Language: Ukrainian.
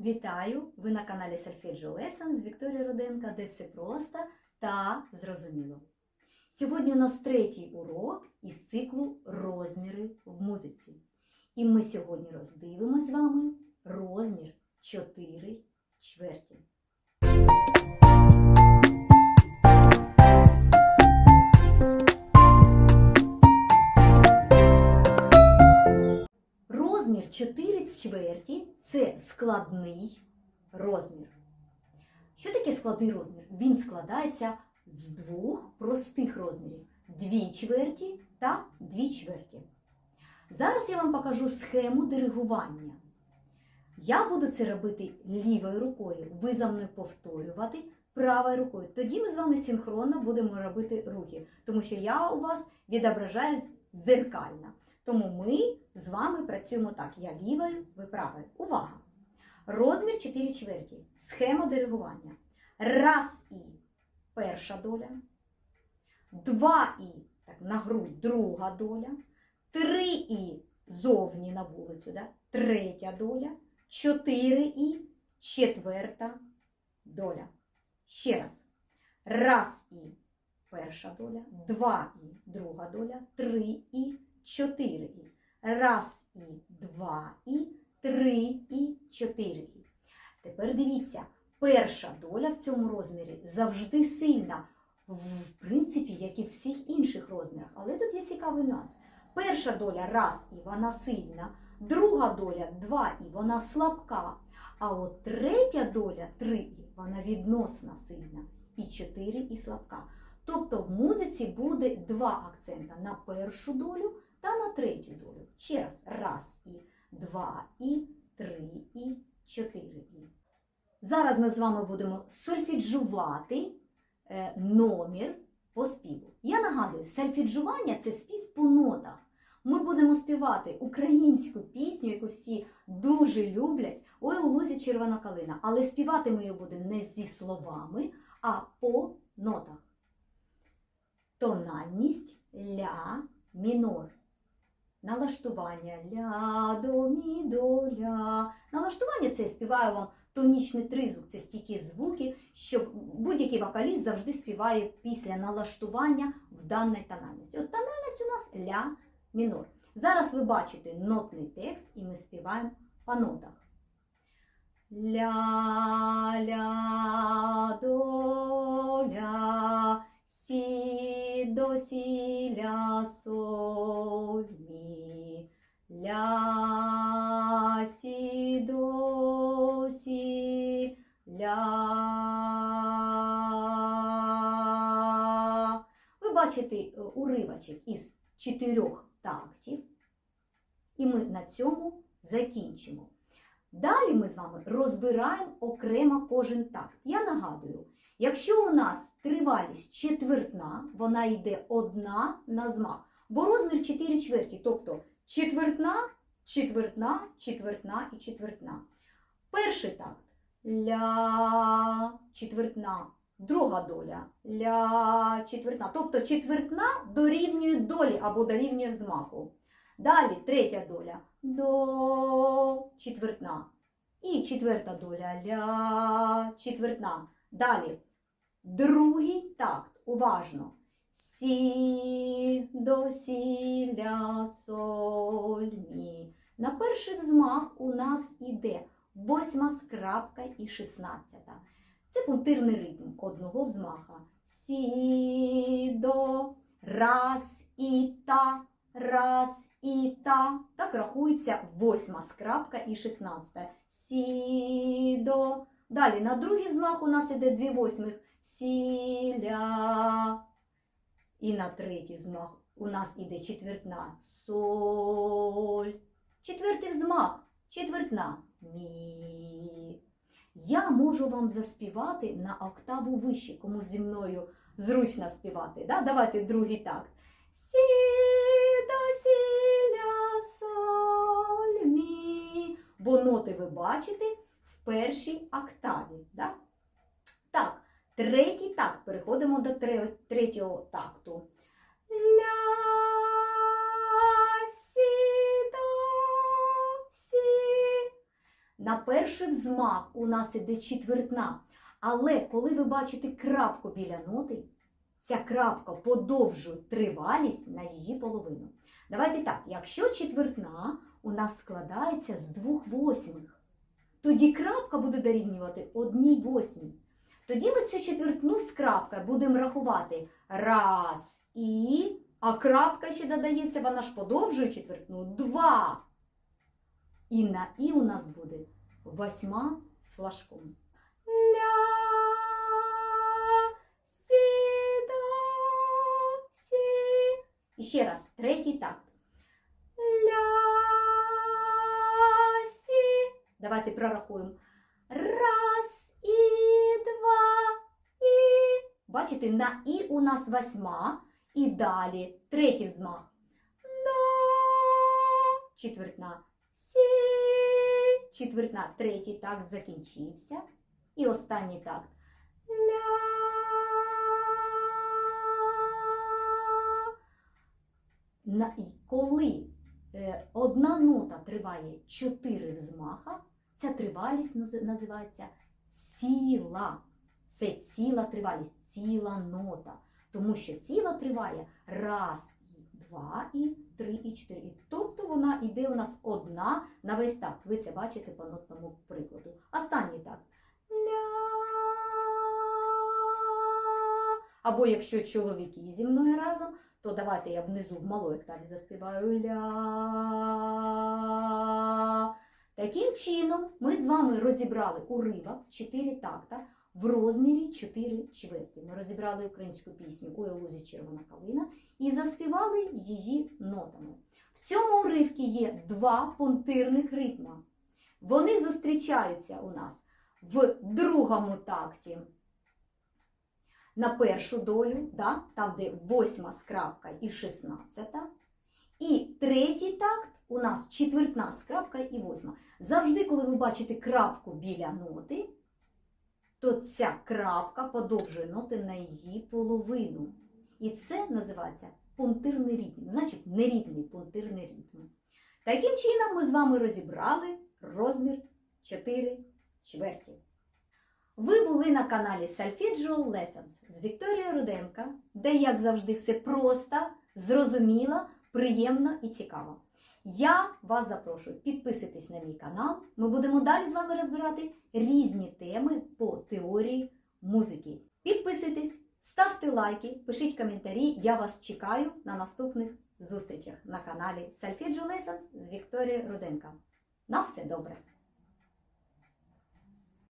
Вітаю! Ви на каналі Solfeggio Lessons з Вікторією Руденка, де все просто та зрозуміло. Сьогодні у нас третій урок із циклу Розміри в музиці. І ми сьогодні роздивимось з вами розмір 4 чверті. Розмір 4 чверті це складний розмір. Що таке складний розмір? Він складається з двох простих розмірів: 2 чверті та 2 чверті. Зараз я вам покажу схему диригування. Я буду це робити лівою рукою, ви за мною повторювати правою рукою. Тоді ми з вами синхронно будемо робити рухи, тому що я у вас відображаю зеркально. Тому ми з вами працюємо так. Я лівою, ви правою. Увага! Розмір 4 чверті. Схема диригування. Раз і перша доля. Два і так, на грудь друга доля. Три і зовні на вулицю. Да? Третя доля. Чотири і четверта доля. Ще раз. Раз і перша доля. Два і друга доля. Три і чотири і. Раз і два і, три і, чотири і. Тепер дивіться, перша доля в цьому розмірі завжди сильна, в принципі, як і в всіх інших розмірах. Але тут є цікавий нюанс. Перша доля раз і вона сильна, друга доля два і вона слабка. А от третя доля три і вона відносно сильна. І чотири і слабка. Тобто в музиці буде два акцента на першу долю та на третю долю. Ще раз. Раз і, два і, три і, чотири і. Зараз ми з вами будемо сольфіджувати е, номер по співу. Я нагадую, сольфіджування це спів по нотах. Ми будемо співати українську пісню, яку всі дуже люблять. Ой, у лузі червона калина. Але співати ми її будемо не зі словами, а по нотах. Тональність ля мінор. Налаштування ля, до, мі, до, ля. Налаштування це я співаю вам тонічний тризвук, це стільки звуки, що будь-який вокаліст завжди співає після налаштування в даній тональності. От тональність у нас ля мінор. Зараз ви бачите нотний текст, і ми співаємо по нотах. Ля, ля, до, ля, сі, до, сі, ля. Ви бачите е, уривочок із чотирьох тактів, і ми на цьому закінчимо. Далі ми з вами розбираємо окремо кожен такт. Я нагадую, якщо у нас тривалість четвертна, вона йде одна на змах, бо розмір 4 чверті, тобто четвертна, четвертна, четвертна і четвертна. Перший такт ля, четвертна, друга доля ля, четвертна. Тобто четвертна дорівнює долі або дорівнює взмаху. Далі третя доля до четвертна. І четверта доля ля, четвертна. Далі другий такт. Уважно. Сі, до, сі, ля, соль, мі. На перший взмах у нас іде восьма скрапка і шістнадцята. Це пунктирний ритм одного взмаха. Сі, до, раз і та. Раз і та. Так рахується восьма скрапка і шістнадцята. Сі, до. Далі на другий взмах у нас іде дві восьмих. Сі, ля. І на третій взмах у нас іде четвертна. Соль. Четвертий взмах. Четвертна. Мі. Я можу вам заспівати на октаву вище, кому зі мною зручно співати. Да? Давайте другий такт. Сі, до, сі, соль, мі. Бо ноти ви бачите в першій октаві. Да? Так, третій такт. Переходимо до третього такту. Ля, сі, На перший взмах у нас іде четвертна. Але коли ви бачите крапку біля ноти, ця крапка подовжує тривалість на її половину. Давайте так, якщо четвертна у нас складається з двох восьмих, тоді крапка буде дорівнювати одній восьмій. Тоді ми цю четвертну з крапкою будемо рахувати раз і, а крапка ще додається, вона ж подовжує четвертну два. І на і у нас буде восьма з флажком. Ля, сі, до, сі. І ще раз, третій такт. Ля, сі. Давайте прорахуємо. Раз і два і. Бачите, на і у нас восьма. І далі третій взмах. До. Четвертна. Сі. Четвертна. Третій такт закінчився. І останній такт. Ля. На, коли е, одна нота триває чотири взмаха, ця тривалість називається ціла. Це ціла тривалість, ціла нота. Тому що ціла триває раз і два, і три, і чотири. І Тобто вона йде у нас одна на весь такт. Ви це бачите по нотному прикладу. Останній такт. Ля. Або якщо чоловіки зі мною разом, то давайте я внизу в малої октаві заспіваю ля. Таким чином, ми з вами розібрали уривок в 4 такта в розмірі 4 чверті. Ми розібрали українську пісню «Ой, у лузі червона калина і заспівали її нотами. В цьому уривці є два пунктирних ритма. Вони зустрічаються у нас в другому такті на першу долю, да, там, де восьма скрапка і шістнадцята. І третій такт у нас четвертна скрапка і восьма. Завжди, коли ви бачите крапку біля ноти, то ця крапка подовжує ноти на її половину. І це називається пунктирний ритм, значить нерівний пунктирний ритм. Таким чином ми з вами розібрали розмір 4 чверті. Ви були на каналі Solfeggio Lessons з Вікторією Руденко, де, як завжди, все просто, зрозуміло, приємно і цікаво. Я вас запрошую підписуйтесь на мій канал. Ми будемо далі з вами розбирати різні теми по теорії музики. Підписуйтесь, ставте лайки, пишіть коментарі. Я вас чекаю на наступних зустрічах на каналі Solfeggio Lessons з Вікторією Руденко. На все добре!